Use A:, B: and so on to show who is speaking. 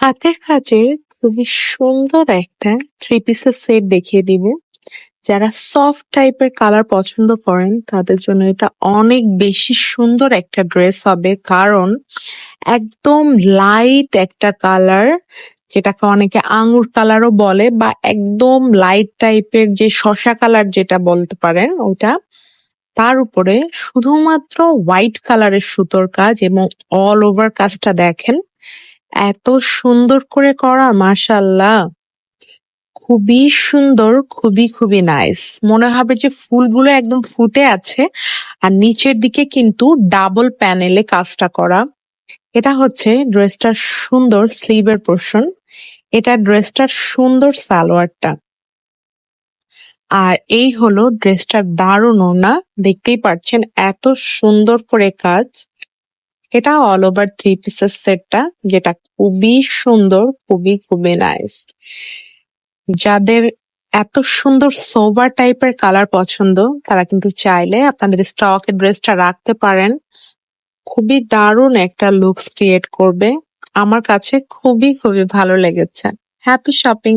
A: হাতের কাজের খুবই সুন্দর একটা থ্রি পিসের সেট দেখিয়ে দিব। যারা সফট টাইপের কালার পছন্দ করেন, তাদের জন্য এটা অনেক বেশি সুন্দর একটা ড্রেস হবে কারণ একদম লাইট একটা কালার যেটাকে অনেকে আঙুর কালারও বলে বা একদম লাইট টাইপের যে শসা কালার যেটা বলতে পারেন, ওটা তার উপরে শুধুমাত্র হোয়াইট কালারের সুতোর কাজ এবং অল ওভার কাজটা দেখেন এত সুন্দর করে করা মাশাল্লাহ খুবই সুন্দর, খুবই খুবই নাইস মনে হবে যে ফুলগুলো একদম ফুটে আছে, আর নিচের দিকে কিন্তু ডাবল প্যানেলে কাজটা করা। এটা হচ্ছে ড্রেসটার সুন্দর স্লিভের পোর্শন এটা ড্রেসটার সুন্দর সালোয়ারটা। আর এই হলো ড্রেসটার দারুণ ওড়না। দেখতেই পাচ্ছেন, এত সুন্দর করে কাজ। এটা অল ওভার থ্রি পিসের সেটটা যেটা খুবই সুন্দর, খুবই খুবই নাইস যাদের এত সুন্দর সোবার টাইপের কালার পছন্দ, তারা কিন্তু চাইলে আপনাদের স্টকের ড্রেসটা রাখতে পারেন। খুবই দারুণ একটা লুকস ক্রিয়েট করবে। আমার কাছে খুবই খুবই ভালো লেগেছে। Happy shopping